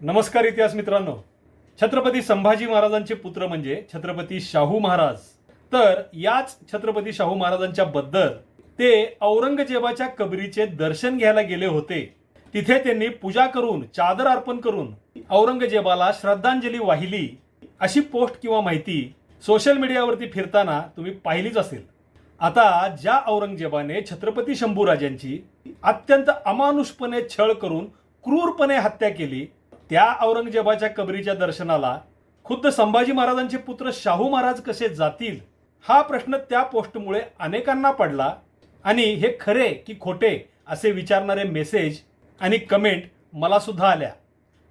नमस्कार इतिहास मित्रांनो. छत्रपती संभाजी महाराजांचे पुत्र म्हणजे छत्रपती शाहू महाराज. तर याच छत्रपती शाहू महाराजांच्या बद्दल ते औरंगजेबाच्या कबरीचे दर्शन घ्यायला गेले होते. तिथे त्यांनी पूजा करून चादर अर्पण करून औरंगजेबाला श्रद्धांजली वाहिली. अशी पोस्ट किंवा माहिती सोशल मीडियावरती फिरताना तुम्ही पाहिलीच असेल. आता ज्या औरंगजेबाने छत्रपती शंभूराजांची अत्यंत अमानुषपणे छळ करून क्रूरपणे हत्या केली त्या औरंगजेबाच्या कबरीच्या दर्शनाला खुद्द संभाजी महाराजांचे पुत्र शाहू महाराज कसे जातील हा प्रश्न त्या पोस्टमुळे अनेकांना पडला. आणि हे खरे की खोटे असे विचारणारे मेसेज आणि कमेंट मला सुद्धा आल्या.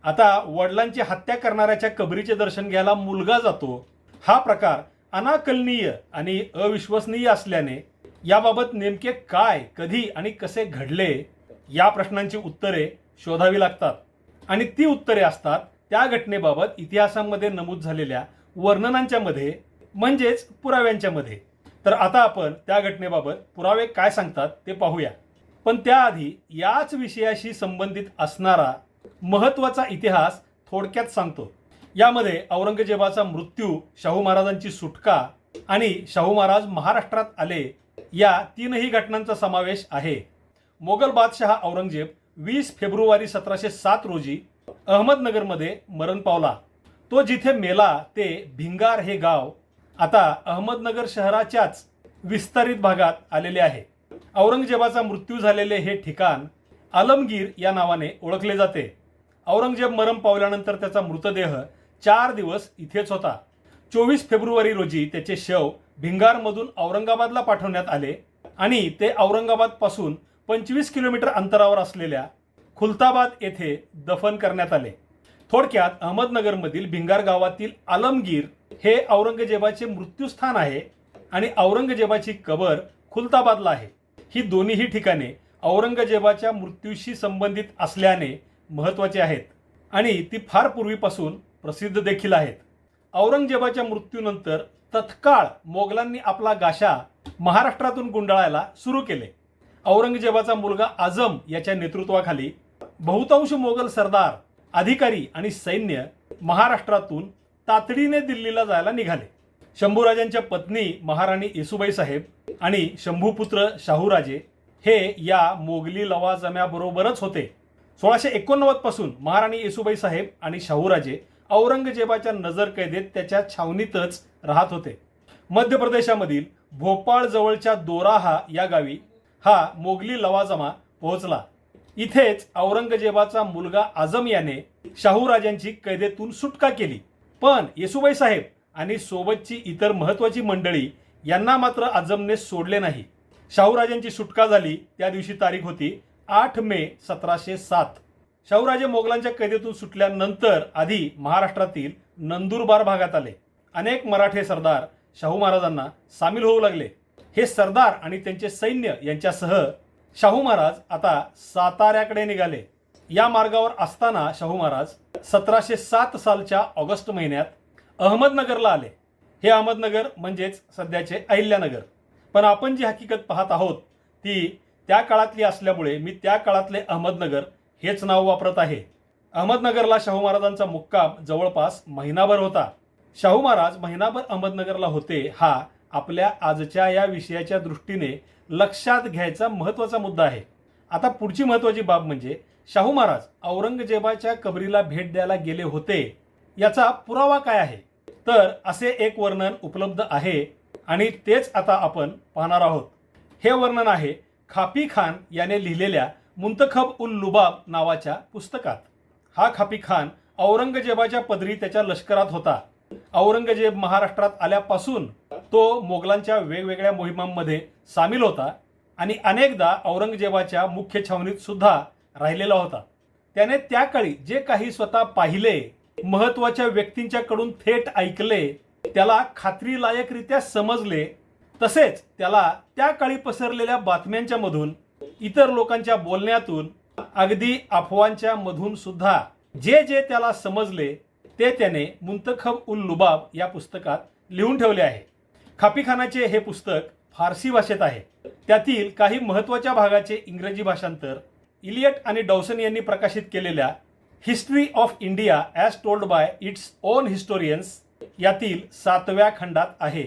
आता वडिलांची हत्या करणाऱ्याच्या कबरीचे दर्शन घ्यायला मुलगा जातो. हा प्रकार अनाकलनीय आणि अविश्वसनीय असल्याने याबाबत नेमके काय कधी आणि कसे घडले या प्रश्नांची उत्तरे शोधावी लागतात. आणि ती उत्तरे असतात त्या घटनेबाबत इतिहासामध्ये नमूद झालेल्या वर्णनांच्या मध्ये म्हणजेच पुराव्यांच्या मध्ये. तर आता आपण त्या घटनेबाबत पुरावे काय सांगतात ते पाहूया. पण त्याआधी याच विषयाशी संबंधित असणारा महत्त्वाचा इतिहास थोडक्यात सांगतो. यामध्ये औरंगजेबाचा मृत्यू शाहू महाराजांची सुटका आणि शाहू महाराज महाराष्ट्रात आले या तीनही घटनांचा समावेश आहे. मोगल बादशहा औरंगजेब वीस फेब्रुवारी सतराशे सात रोजी अहमदनगरमध्ये मरण पावला. तो जिथे मेला ते भिंगार हे गाव आता अहमदनगर शहराच्याच विस्तारित भागात आलेले आहे. औरंगजेबाचा मृत्यू झालेले हे ठिकाण आलमगीर या नावाने ओळखले जाते. औरंगजेब मरण पावल्यानंतर त्याचा मृतदेह चार दिवस इथेच होता. चोवीस फेब्रुवारी रोजी त्याचे शव भिंगारमधून औरंगाबादला पाठवण्यात आले आणि ते औरंगाबादपासून पंचवीस किलोमीटर अंतरावर असलेल्या खुलताबाद येथे दफन करण्यात आले. थोडक्यात अहमदनगरमधील भिंगार गावातील आलमगीर हे औरंगजेबाचे मृत्यूस्थान आहे आणि औरंगजेबाची कबर खुलताबादला आहे. ही दोन्हीही ठिकाणे औरंगजेबाच्या मृत्यूशी संबंधित असल्याने महत्त्वाचे आहेत आणि ती फार पूर्वीपासून प्रसिद्ध देखील आहेत. औरंगजेबाच्या मृत्यूनंतर तत्काळ मोगलांनी आपला गाशा महाराष्ट्रातून गुंडाळायला सुरू केले. औरंगजेबाचा मुलगा आझम याच्या नेतृत्वाखाली बहुतांश मोगल सरदार अधिकारी आणि सैन्य महाराष्ट्रातून तातडीने दिल्लीला जायला निघाले. शंभूराजांच्या पत्नी महाराणी येसुबाई साहेब आणि शंभूपुत्र शाहूराजे हे या मोगली लवाजम्याबरोबरच होते. सोळाशे एकोणनव्वदपासून महाराणी येसुबाई साहेब आणि शाहूराजे औरंगजेबाच्या नजरकैदेत त्याच्या छावणीतच राहत होते. मध्य प्रदेशामधील भोपाळ जवळच्या दोराहा या गावी हा मोगली लवाजमा पोहोचला. इथेच औरंगजेबाचा मुलगा आझम याने शाहूराजांची कैदेतून सुटका केली. पण येसुबाई साहेब आणि सोबतची इतर महत्वाची मंडळी यांना मात्र आझमने सोडले नाही. शाहूराजांची सुटका झाली त्या दिवशी तारीख होती आठ मे सतराशे सात. शाहूराजे मोगलांच्या कैदेतून सुटल्यानंतर आधी महाराष्ट्रातील नंदुरबार भागात आले. अनेक मराठे सरदार शाहू महाराजांना सामील होऊ लागले. हे सरदार आणि त्यांचे सैन्य यांच्यासह शाहू महाराज आता साताऱ्याकडे निघाले. या मार्गावर असताना शाहू महाराज सतराशे सात सालच्या ऑगस्ट महिन्यात अहमदनगरला आले. हे अहमदनगर म्हणजेच सध्याचे अहिल्यानगर. पण आपण जी हकीकत पाहत आहोत ती त्या काळातली असल्यामुळे मी त्या काळातले अहमदनगर हेच नाव वापरत आहे. अहमदनगरला शाहू महाराजांचा मुक्काम जवळपास महिनाभर होता. शाहू महाराज महिनाभर अहमदनगरला होते हा आपल्या आजच्या या विषयाच्या दृष्टीने लक्षात घ्यायचा महत्त्वाचा मुद्दा आहे. आता पुढची महत्त्वाची बाब म्हणजे शाहू महाराज औरंगजेबाच्या कबरीला भेट द्यायला गेले होते. याचा पुरावा काय आहे? तर असे एक वर्णन उपलब्ध आहे आणि तेच आता आपण पाहणार आहोत. हे वर्णन आहे खापी खान याने लिहिलेल्या मुंतखब उल लुबाब नावाच्या पुस्तकात. हा खापी खान औरंगजेबाच्या पदरी त्याच्या लष्करात होता. औरंगजेब महाराष्ट्रात आल्यापासून तो मोगलांच्या वेगवेगळ्या मोहिमांमध्ये सामील होता आणि अनेकदा औरंगजेबाच्या मुख्य छावणीत सुद्धा राहिलेला होता. त्याने त्या काळी जे काही स्वतः पाहिले महत्त्वाच्या व्यक्तींच्याकडून थेट ऐकले त्याला खात्रीलायकरित्या समजले तसेच त्याला त्या काळी पसरलेल्या बातम्यांच्या मधून इतर लोकांच्या बोलण्यातून अगदी अफवांच्या मधून सुद्धा जे जे त्याला समजले ते त्याने मुंतखब उल लुबाब या पुस्तकात लिहून ठेवले आहे. खापीखानाचे हे पुस्तक फारसी भाषेत आहे. त्यातील काही महत्त्वाच्या भागाचे इंग्रजी भाषांतर इलियट आणि डॉसन यांनी प्रकाशित केलेल्या history of India as told by its own historians यातील सातव्या खंडात आहे.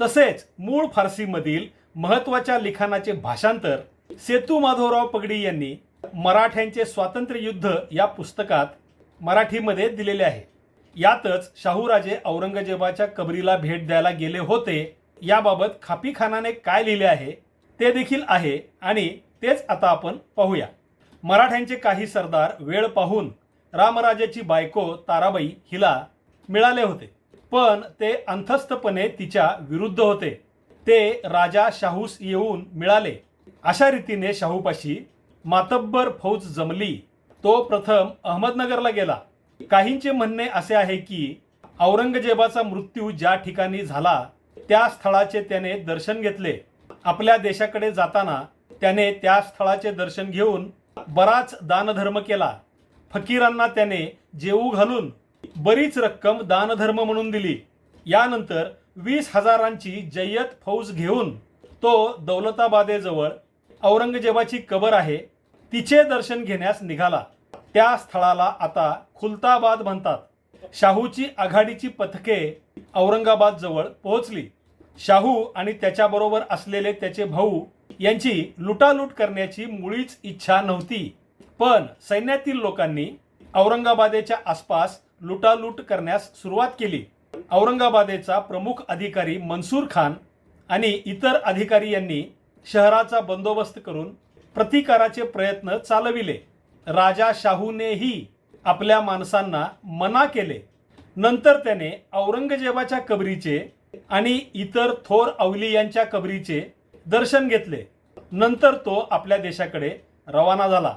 तसेच मूळ फारसीमधील महत्त्वाच्या लिखाणाचे भाषांतर सेतू माधवराव पगडी यांनी मराठ्यांचे स्वातंत्र्य युद्ध या पुस्तकात मराठीमध्ये दिलेले आहे. यातच शाहूराजे औरंगजेबाच्या कबरीला भेट द्यायला गेले होते. याबाबत खापी खानाने काय लिहिले आहे ते देखील आहे आणि तेच आता आपण पाहूया. मराठ्यांचे काही सरदार वेळ पाहून रामराजेची बायको ताराबाई हिला मिळाले होते. पण ते अंथस्थपणे तिच्या विरुद्ध होते. ते राजा शाहूस येऊन मिळाले. अशा रीतीने शाहूपाशी मातब्बर फौज जमली. तो प्रथम अहमदनगरला गेला. काहींचे म्हणणे असे आहे की औरंगजेबाचा मृत्यू ज्या ठिकाणी झाला त्या स्थळाचे त्याने दर्शन घेतले. आपल्या देशाकडे जाताना त्याने त्या स्थळाचे दर्शन घेऊन बराच दानधर्म केला. फकीरांना त्याने जेऊ घालून बरीच रक्कम दानधर्म म्हणून दिली. यानंतर वीस हजारांची जय्यत फौज घेऊन तो दौलताबादेजवळ औरंगजेबाची कबर आहे तिचे दर्शन घेण्यास निघाला. त्या स्थळाला आता खुलताबाद म्हणतात. शाहूची आघाडीची पथके औरंगाबाद जवळ पोहोचली. शाहू आणि त्याच्याबरोबर असलेले त्याचे भाऊ यांची लुटालूट करण्याची मुळीच इच्छा नव्हती. पण सैन्यातील लोकांनी औरंगाबादेच्या आसपास लुटालूट करण्यास सुरुवात केली. औरंगाबादेचा प्रमुख अधिकारी मनसूर खान आणि इतर अधिकारी यांनी शहराचा बंदोबस्त करून प्रतिकाराचे प्रयत्न चालविले. राजा शाहूनेही आपल्या माणसांना मना केले. नंतर त्याने औरंगजेबाच्या कबरीचे आणि इतर थोर अवलियांच्या कबरीचे दर्शन घेतले. नंतर तो आपल्या देशाकडे रवाना झाला.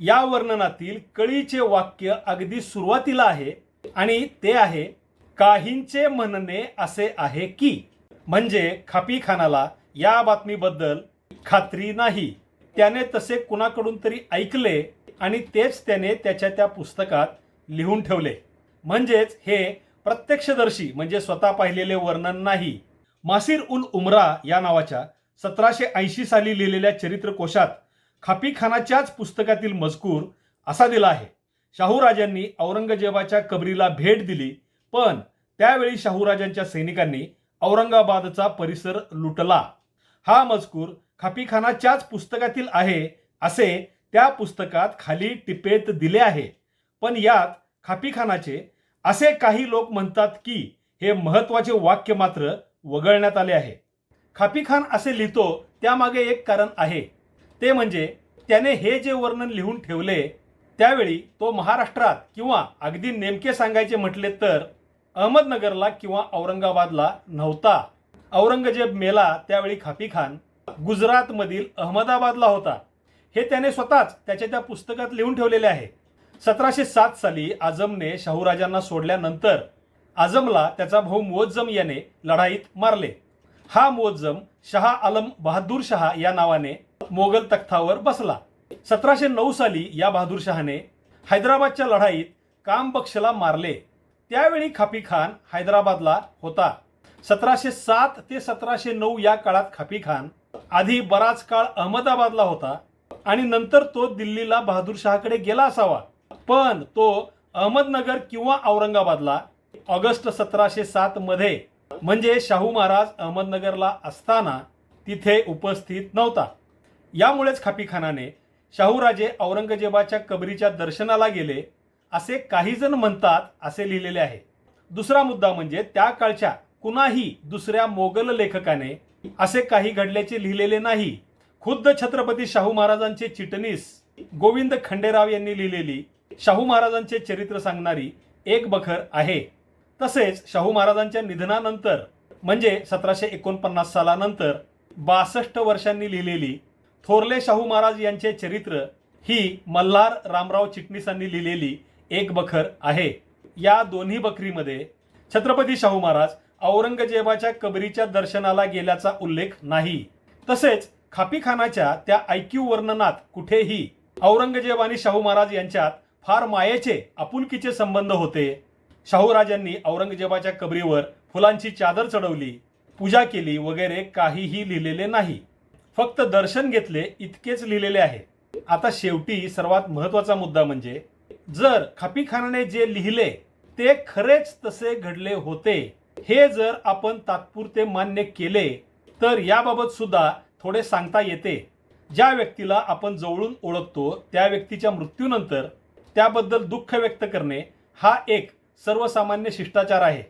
या वर्णनातील कळीचे वाक्य अगदी सुरुवातीला आहे आणि ते आहे काहींचे म्हणणे असे आहे की म्हणजे खापी खानाला या बातमीबद्दल खात्री नाही. त्याने तसे कुणाकडून तरी ऐकले आणि तेच त्याने त्याच्या त्या पुस्तकात लिहून ठेवले. म्हणजेच हे प्रत्यक्षदर्शी म्हणजे स्वतः पाहिलेले वर्णन नाही. मासिर उल उमरा या नावाच्या सतराशे ऐंशी साली लिहिलेल्या चरित्रकोशात खापी खानाच्याच पुस्तकातील मजकूर असा दिला आहे. शाहूराजांनी औरंगजेबाच्या कबरीला भेट दिली पण त्यावेळी शाहूराजांच्या सैनिकांनी औरंगाबादचा परिसर लुटला. हा मजकूर खापीखानाच्याच पुस्तकातील आहे असे त्या पुस्तकात खाली टिपेत दिले आहे. पण यात खापीखानाचे असे काही लोक म्हणतात की हे महत्त्वाचे वाक्य मात्र वगळण्यात आले आहे. खापीखान असे लिहितो त्यामागे एक कारण आहे. ते म्हणजे त्याने हे जे वर्णन लिहून ठेवले त्यावेळी तो महाराष्ट्रात किंवा अगदी नेमके सांगायचे म्हटले तर अहमदनगरला किंवा औरंगाबादला नव्हता. औरंगजेब मेला त्यावेळी खापीखान गुजरातमधील अहमदाबादला होता. हे त्याने स्वतःच त्याच्या त्या पुस्तकात लिहून ठेवलेले आहे. सतराशे सात साली आझमने शाहूराजांना सोडल्यानंतर आझमला त्याचा भाऊ मुअज्जम याने लढाईत मारले. हा मुअज्जम शहा आलम बहादूर शहा या नावाने मोगल तख्तावर बसला. सतराशे नऊ साली या बहादूर शहाने हैदराबादच्या लढाईत कामबक्षला मारले. त्यावेळी खापी खान हैदराबादला होता. सतराशे सात ते सतराशे नऊ या काळात खापी खान आधी बराच काळ अहमदाबादला होता. आणि नंतर तो दिल्लीला बहादूर शहाकडे गेला असावा. पण तो अहमदनगर किंवा औरंगाबादला ऑगस्ट सतराशे सात मध्ये म्हणजे शाहू महाराज अहमदनगरला असताना तिथे उपस्थित नव्हता. यामुळेच खापीखानाने शाहूराजे औरंगजेबाच्या कबरीच्या दर्शनाला गेले असे काही जण म्हणतात असे लिहिलेले आहे. दुसरा मुद्दा म्हणजे त्या काळच्या कुणाही दुसऱ्या मोगल लेखकाने असे काही घडल्याचे लिहिलेले नाही. खुद्द छत्रपती शाहू महाराजांचे चिटणीस गोविंद खंडेराव यांनी लिहिलेली शाहू महाराजांचे चरित्र सांगणारी एक बखर आहे. तसेच शाहू महाराजांच्या निधनानंतर म्हणजे सतराशे एकोणपन्नास सालानंतर बासष्ट वर्षांनी लिहिलेली थोरले शाहू महाराज यांचे चरित्र ही मल्हार रामराव चिटणीसांनी लिहिलेली एक बखर आहे. या दोन्ही बखरीमध्ये छत्रपती शाहू महाराज औरंगजेबाच्या कबरीच्या दर्शनाला गेल्याचा उल्लेख नाही. तसेच खापीखानाच्या त्या ऐक्यू वर्णनात कुठेही औरंगजेब आणि शाहू महाराज यांच्यात फार मायेचे आपुलकीचे संबंध होते. शाहूराजांनी औरंगजेबाच्या कबरीवर फुलांची चादर चढवली पूजा केली वगैरे काहीही लिहिलेले नाही. फक्त दर्शन घेतले इतकेच लिहिलेले आहे. आता शेवटी सर्वात महत्त्वाचा मुद्दा म्हणजे जर खापीखानाने जे लिहिले ते खरेच तसे घडले होते. हे जर आपण तात्पुरते मान्य केले तर याबाबत सुद्धा थोडे सांगता येते. ज्या व्यक्तीला आपण जवळून ओळखतो त्या व्यक्तीच्या मृत्यूनंतर त्याबद्दल दुःख व्यक्त करणे हा एक सर्वसामान्य शिष्टाचार आहे.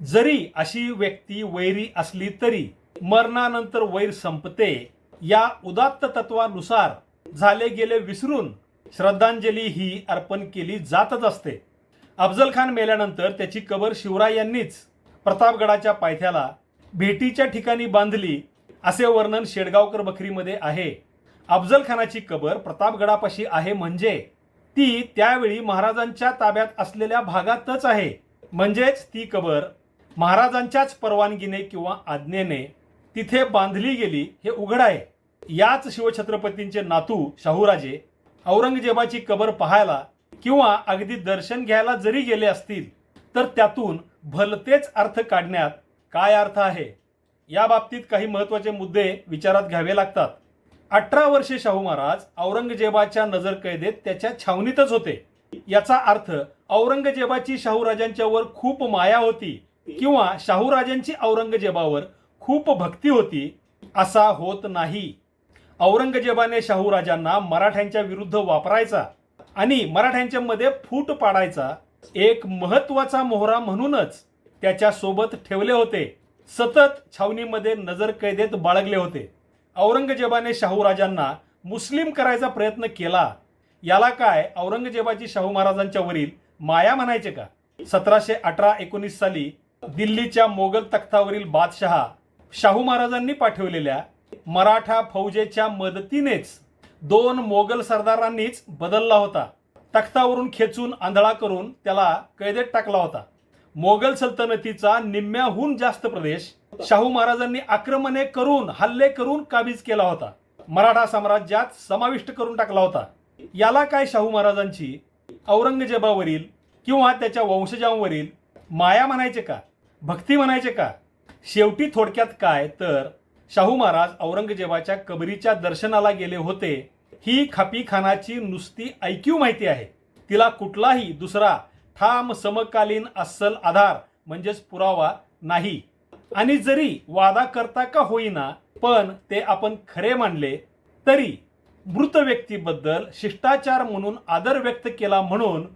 जरी अशी व्यक्ती वैरी असली तरी मरणानंतर वैर संपते या उदात्त तत्वानुसार झाले गेले विसरून श्रद्धांजली ही अर्पण केली जातच असते. अफजल खान मेल्यानंतर त्याची कबर शिवराय यांनीच प्रतापगडाच्या पायथ्याला भेटीच्या ठिकाणी बांधली. असे वर्णन शेडगावकर बखरीमध्ये आहे. अफजल खानाची कबर प्रतापगडापाशी आहे म्हणजे ती त्यावेळी महाराजांच्या ताब्यात असलेल्या भागातच आहे. म्हणजेच ती कबर महाराजांच्याच परवानगीने किंवा आज्ञेने तिथे बांधली गेली हे उघड आहे. याच शिवछत्रपतींचे नातू शाहूराजे औरंगजेबाची कबर पाहायला किंवा अगदी दर्शन घ्यायला जरी गेले असतील तर त्यातून भलतेच अर्थ काढण्यात काय अर्थ आहे? या बाबतीत काही महत्त्वाचे मुद्दे विचारात घ्यावे लागतात. अठरा वर्षे शाहू महाराज औरंगजेबाच्या नजर कैदेत त्याच्या छावणीतच होते. याचा अर्थ औरंगजेबाची शाहूराजांच्यावर खूप माया होती किंवा शाहूराजांची औरंगजेबावर खूप भक्ती होती असा होत नाही. औरंगजेबाने शाहूराजांना मराठ्यांच्या विरुद्ध वापरायचा आणि मराठ्यांच्या मध्ये फूट पाडायचा एक महत्त्वाचा मोहरा म्हणूनच त्याच्या सोबत ठेवले होते. सतत छावणीमध्ये नजर कैदेत बाळगले होते. औरंगजेबाने शाहू राजांना मुस्लिम करायचा प्रयत्न केला. याला काय औरंगजेबाची शाहू महाराजांच्या वरील माया म्हणायचे का? सतराशे अठरा एकोणीस साली दिल्लीच्या मोगल तख्तावरील बादशहा शाहू महाराजांनी पाठवलेल्या मराठा फौजेच्या मदतीनेच दोन मोगल सरदारांनीच बदलला होता. तख्तावरून खेचून आंधळा करून त्याला कैदेत टाकला होता. मोगल सल्तनतीचा निम्म्याहून जास्त प्रदेश शाहू महाराजांनी आक्रमणे करून हल्ले करून काबीज केला होता. मराठा साम्राज्यात समाविष्ट करून टाकला होता. याला काय शाहू महाराजांची औरंगजेबावरील किंवा त्याच्या वंशजांवरील माया म्हणायचे का? भक्ती म्हणायचे का? शेवटी थोडक्यात काय? तर शाहू महाराज औरंगजेबाच्या कबरीच्या दर्शनाला गेले होते. ही खापी खानाची नुसती ऐकीव माहिती आहे. तिला कुठलाही दुसरा ठाम समकालीन अस्सल आधार म्हणजेच पुरावा नाही. आणि जरी वादा करता का होईना पण ते आपण खरे मानले तरी मृत व्यक्तीबद्दल शिष्टाचार म्हणून आदर व्यक्त केला म्हणून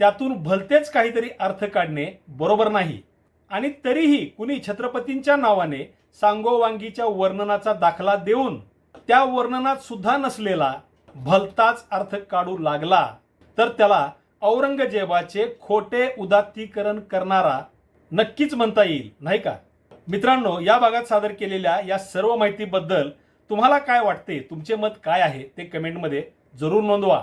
त्यातून भलतेच काहीतरी अर्थ काढणे बरोबर नाही. आणि तरीही कुणी छत्रपतींच्या नावाने सांगोवांगीच्या वर्णनाचा दाखला देऊन त्या वर्णनात सुद्धा नसलेला भलताच अर्थ काढू लागला तर त्याला औरंगजेबाचे खोटे उदात्तीकरण करणारा नक्कीच म्हणता येईल नाही का? मित्रांनो या भागात सादर केलेल्या या सर्व माहितीबद्दल तुम्हाला काय वाटते? तुमचे मत काय आहे? ते कमेंटमध्ये जरूर नोंदवा.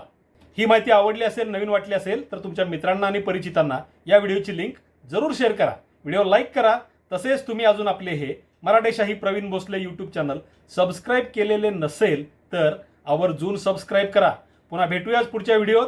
ही माहिती आवडली असेल नवीन वाटली असेल तर तुमच्या मित्रांना आणि परिचितांना या व्हिडिओची लिंक जरूर शेअर करा. व्हिडिओ लाईक करा. तसेच तुम्ही अजून आपले हे Maratheshahi Pravin Bhosale YouTube channel subscribe केलेले नसेल तर आवर्जून सबस्क्राईब करा. पुन्हा भेटूयाच पुढच्या व्हिडिओत.